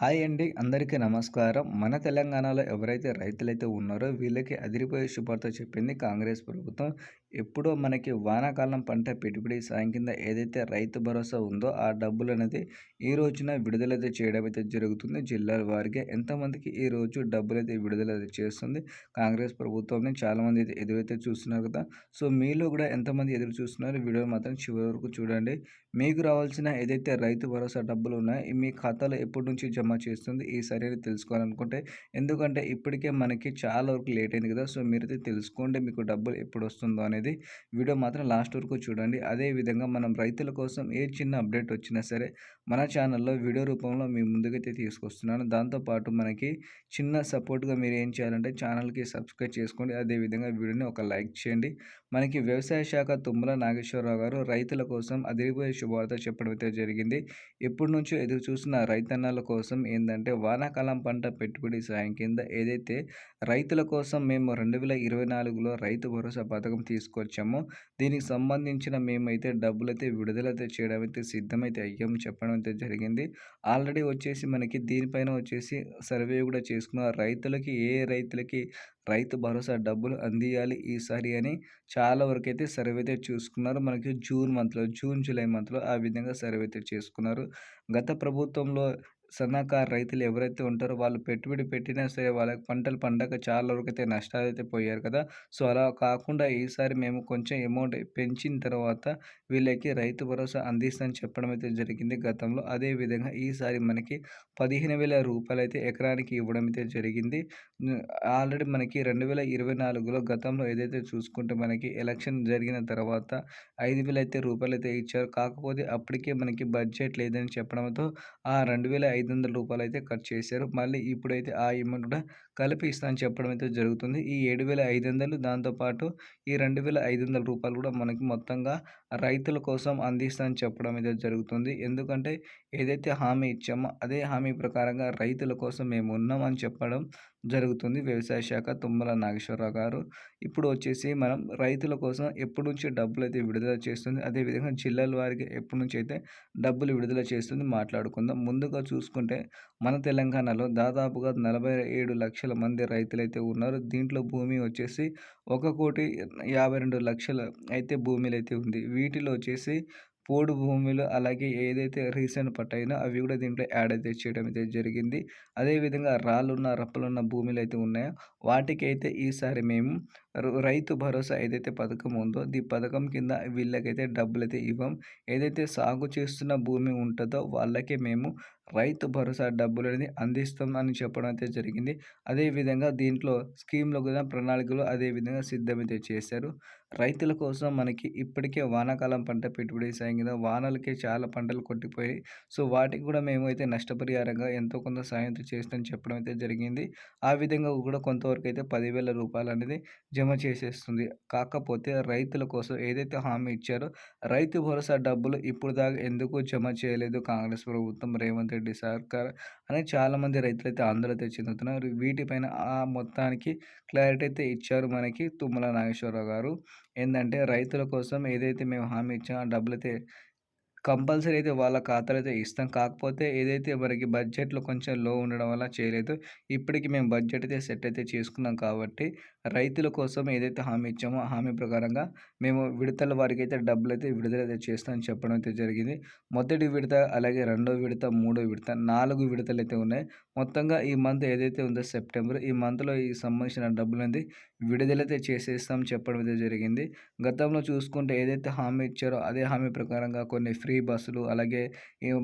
Hi అండి. అందరికీ నమస్కారం. మన తెలంగాణలో ఎవరైతే రైతులైతే ఉన్నారో వీళ్ళకి అదిరిపోయే శుభార్త చెప్పింది కాంగ్రెస్ ప్రభుత్వం. ఎప్పుడో మనకి వానాకాలం పంట పెట్టుబడి సాయం కింద ఏదైతే రైతు భరోసా ఉందో ఆ డబ్బులు అనేది ఈ రోజున విడుదలైతే చేయడం అయితే జరుగుతుంది. జిల్లాల వారికి ఎంతమందికి ఈ రోజు డబ్బులు అయితే విడుదల చేస్తుంది? కాంగ్రెస్ ప్రభుత్వం చాలామంది అయితే ఎదురైతే చూస్తున్నారు కదా. సో మీలో కూడా ఎంతమంది ఎదురు చూస్తున్నారు? వీడియో మాత్రం చివరి వరకు చూడండి. మీకు రావాల్సిన ఏదైతే రైతు భరోసా డబ్బులు ఉన్నాయో మీ ఖాతాలో ఎప్పటి నుంచి జమ చేస్తుంది. ఈ అని తెలుసుకోవాలనుకుంటే ఎందుకంటే ఇప్పటికే మనకి చాలా వరకు లేట్ అయింది కదా. సో మీరైతే తెలుసుకోండి మీకు డబ్బులు ఎప్పుడు వస్తుందో అనేది. వీడియో మాత్రం లాస్ట్ వరకు చూడండి. అదేవిధంగా మనం రైతుల కోసం ఏ చిన్న అప్డేట్ వచ్చినా సరే మన ఛానల్లో వీడియో రూపంలో మీ ముందుకైతే తీసుకొస్తున్నాను. దాంతోపాటు మనకి చిన్న సపోర్ట్గా మీరు ఏం చేయాలంటే ఛానల్కి సబ్స్క్రైబ్ చేసుకోండి. అదేవిధంగా వీడియోని ఒక లైక్ చేయండి. మనకి వ్యవసాయ శాఖ తుమ్మల నాగేశ్వరరావు గారు రైతుల కోసం అదిరిపోయే శుభవార్త చెప్పడం అయితే జరిగింది. ఎప్పటి నుంచో ఎదురు చూసిన రైతన్నల కోసం ఏంటంటే వానాకాలం పంట పెట్టుబడి సాయం కింద ఏదైతే రైతుల కోసం మేము రెండు వేల ఇరవై నాలుగులో రైతు భరోసా పథకం తీసుకొచ్చామో దీనికి సంబంధించిన మేమైతే డబ్బులైతే విడుదలైతే చేయడం అయితే సిద్ధమైతే అయ్యాము చెప్పడం అయితే జరిగింది. ఆల్రెడీ వచ్చేసి మనకి దీనిపైన వచ్చేసి సర్వే కూడా చేసుకున్న రైతులకి ఏ రైతులకి రైతు భరోసా డబ్బులు అందియాలి ఈసారి అని చాలా వరకు అయితే సర్వే అయితే చూసుకున్నారు. మనకి జూన్ మంత్లో జూన్ జూలై మంత్లో ఆ విధంగా సర్వే అయితే చేసుకున్నారు. గత ప్రభుత్వంలో సన్నకారు రైతులు ఎవరైతే ఉంటారో వాళ్ళు పెట్టుబడి పెట్టినా సరే వాళ్ళకి పంటలు పండక చాలా వరకు అయితే నష్టాలు అయితే పోయారు కదా. సో అలా కాకుండా ఈసారి మేము కొంచెం అమౌంట్ పెంచిన తర్వాత వీళ్ళకి రైతు భరోసా అందిస్తామని చెప్పడం అయితే జరిగింది గతంలో. అదేవిధంగా ఈసారి మనకి పదిహేను వేల రూపాయలు అయితే ఎకరానికి ఇవ్వడం అయితే జరిగింది. ఆల్రెడీ మనకి రెండు వేల ఇరవై నాలుగులో గతంలో ఏదైతే చూసుకుంటే మనకి ఎలక్షన్ జరిగిన తర్వాత ఐదు వేలు అయితే రూపాయలు అయితే ఇచ్చారు. కాకపోతే అప్పటికే మనకి బడ్జెట్ లేదని చెప్పడంతో ఆ రెండు వేల ఐదు వందల రూపాయలు అయితే కట్ చేశారు. మళ్ళీ ఇప్పుడైతే ఆ అమౌంట్ కూడా కలిపి ఇస్తానని చెప్పడం అయితే జరుగుతుంది. ఈ ఏడు వేల ఐదు వందలు దాంతోపాటు ఈ రెండు వేల ఐదు వందల రూపాయలు కూడా మనకి మొత్తంగా రైతుల కోసం అందిస్తానని చెప్పడం అయితే జరుగుతుంది. ఎందుకంటే ఏదైతే హామీ ఇచ్చామో అదే హామీ ప్రకారంగా రైతుల కోసం మేము ఉన్నామని చెప్పడం జరుగుతుంది. వ్యవసాయ శాఖ తుమ్మల నాగేశ్వరరావు గారు. ఇప్పుడు వచ్చేసి మనం రైతుల కోసం ఎప్పటి నుంచి డబ్బులు అయితే విడుదల చేస్తుంది అదేవిధంగా జిల్లాల వారికి ఎప్పటి నుంచి అయితే డబ్బులు విడుదల చేస్తుంది మాట్లాడుకుందాం. ముందుగా చూసుకుంటే మన తెలంగాణలో దాదాపుగా నలభై ఏడు లక్షల మంది రైతులైతే ఉన్నారు. దీంట్లో భూమి వచ్చేసి ఒక కోటి యాభై రెండు లక్షల అయితే భూమిలు అయితే ఉంది. వీటిలో వచ్చేసి పోడు భూములు అలాగే ఏదైతే రీసెంట్ పట్టాయినో అవి కూడా దీంట్లో యాడ్ అయితే చేయడం అయితే జరిగింది. అదేవిధంగా రాళ్ళున్న రప్పలున్న భూములు అయితే ఉన్నాయో? వాటికి అయితే ఈసారి మేము రైతు భరోసా ఏదైతే పథకం ఉందో ఈ పథకం కింద వీళ్ళకైతే డబ్బులు అయితే ఇవ్వం. ఏదైతే సాగు చేస్తున్న భూమి ఉంటుందో వాళ్ళకే మేము రైతు భరోసా డబ్బులు అనేది అందిస్తాం అని చెప్పడం అయితే జరిగింది. అదేవిధంగా దీంట్లో స్కీమ్లో కూడా ప్రణాళికలు అదేవిధంగా సిద్ధమైతే చేశారు. రైతుల కోసం మనకి ఇప్పటికే వానాకాలం పంట పెట్టుబడి సాయం కింద వానలకే చాలా పంటలు కొట్టిపోయాయి. సో వాటికి కూడా మేము అయితే నష్టపరిహారంగా ఎంతో కొంత సాయం చేస్తామని చెప్పడం అయితే జరిగింది. ఆ విధంగా కూడా కొంతవరకు అయితే పదివేల రూపాయలు అనేది జమ చేసేస్తుంది. కాకపోతే రైతుల కోసం ఏదైతే హామీ ఇచ్చారో రైతు భరోసా డబ్బులు ఇప్పుడు దాకా ఎందుకు జమ చేయలేదు కాంగ్రెస్ ప్రభుత్వం రేవంత్ రెడ్డి సర్కార్ అని చాలామంది రైతులైతే ఆందోళన అయితే చెందుతున్నారు వీటిపైన ఆ మొత్తానికి క్లారిటీ అయితే ఇచ్చారు మనకి తుమ్మల నాగేశ్వరరావు గారు. ఏంటంటే రైతుల కోసం ఏదైతే మేము హామీ ఇచ్చామో ఆ డబ్బులు అయితే కంపల్సరీ అయితే వాళ్ళ ఖాతాలో అయితే ఇస్తాం. కాకపోతే ఏదైతే మనకి బడ్జెట్లో కొంచెం లో ఉండడం వల్ల చేయలేదు. ఇప్పటికి మేము బడ్జెట్ అయితే సెట్ అయితే చేసుకున్నాం కాబట్టి రైతుల కోసం ఏదైతే హామీ ఇచ్చామో హామీ ప్రకారంగా మేము విడతల వారికి అయితే డబ్బులు అయితే విడుదల అయితే చేస్తామని చెప్పడం అయితే జరిగింది. మొదటి విడత అలాగే రెండో విడత మూడో విడత నాలుగు విడతలు అయితే ఉన్నాయి. మొత్తంగా ఈ మంత్ ఏదైతే ఉందో సెప్టెంబర్ ఈ మంత్లో ఈ సంబంధించిన డబ్బులు అనేది విడుదలైతే చేసేస్తాం చెప్పడం అయితే జరిగింది. గతంలో చూసుకుంటే ఏదైతే హామీ ఇచ్చారో అదే హామీ ప్రకారంగా కొన్ని ఫ్రీ ఫ్రీ బస్సులు అలాగే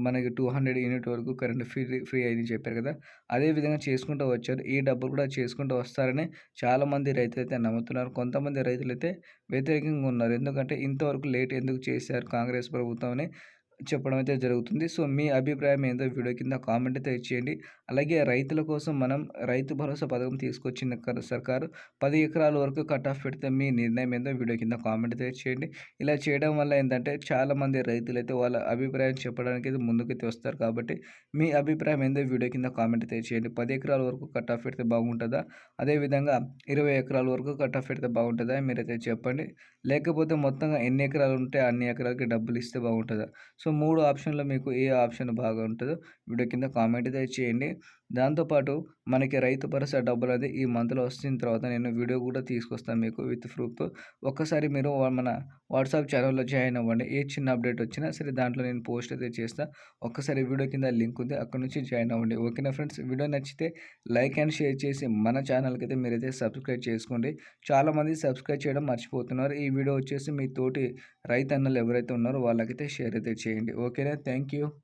మనకి టూ హండ్రెడ్ యూనిట్ వరకు కరెంట్ ఫ్రీ ఫ్రీ అయింది చెప్పారు కదా. అదే విధంగా చేసుకుంటూ వచ్చారు. ఈ డబ్బులు కూడా చేసుకుంటూ వస్తారని చాలామంది రైతులు రైతులైతే నమ్ముతున్నారు. కొంతమంది రైతులైతే వ్యతిరేకంగా ఉన్నారు. ఎందుకంటే ఇంతవరకు లేట్ ఎందుకు చేశారు కాంగ్రెస్ ప్రభుత్వం అని. చెప్పడం అయితే జరుగుతుంది. సో మీ అభిప్రాయం ఏందో వీడియో కింద కామెంట్ అయితే ఇచ్చేయండి అలాగే రైతుల కోసం మనం రైతు భరోసా పథకం తీసుకొచ్చిన సర్కారు పది ఎకరాల వరకు కట్ ఆఫ్ పెడితే మీ నిర్ణయం ఏందో వీడియో కింద కామెంట్ అయితే ఇచ్చేయండి ఇలా చేయడం వల్ల ఏంటంటే చాలామంది రైతులు అయితే వాళ్ళ అభిప్రాయం చెప్పడానికి అయితే ముందుకైతే వస్తారు కాబట్టి మీ అభిప్రాయం ఏందో వీడియో కింద కామెంట్ అయితే చేయండి. పది ఎకరాల వరకు కట్ ఆఫ్ పెడితే బాగుంటుందా? అదేవిధంగా ఇరవై ఎకరాల వరకు కట్ ఆఫ్ పెడితే బాగుంటుందా? మీరైతే చెప్పండి. లేకపోతే మొత్తంగా ఎన్ని ఎకరాలు ఉంటే అన్ని ఎకరాలకి డబ్బులు ఇస్తే బాగుంటుందా? సో సో మూడు ఆప్షన్లో మీకు ఏ ఆప్షన్ బాగా ఉంటుందో వీడియో కింద కామెంట్ అయితే చేయండి. దాంతోపాటు మనకి రైతు భరోసా డబ్బులు అది ఈ మంత్లో వచ్చిన తర్వాత నేను వీడియో కూడా తీసుకొస్తాను మీకు విత్ ప్రూఫ్ ఒక్కసారి మీరు మన వాట్సాప్ ఛానల్లో జాయిన్ అవ్వండి. ఏ చిన్న అప్డేట్ వచ్చినా సరే దాంట్లో నేను పోస్ట్ అయితే చేస్తాను ఒక్కసారి వీడియో కింద లింక్ ఉంది అక్కడ నుంచి జాయిన్ అవ్వండి. ఓకేనా ఫ్రెండ్స్? వీడియో నచ్చితే లైక్ అండ్ షేర్ చేసి మన ఛానల్కి అయితే మీరైతే సబ్స్క్రైబ్ చేసుకోండి. చాలామంది సబ్స్క్రైబ్ చేయడం మర్చిపోతున్నారు. ఈ వీడియో వచ్చేసి మీ తోటి రైతన్నలు ఎవరైతే ఉన్నారో వాళ్ళకైతే షేర్ అయితే చేయండి. ఓకేనా? Thank you.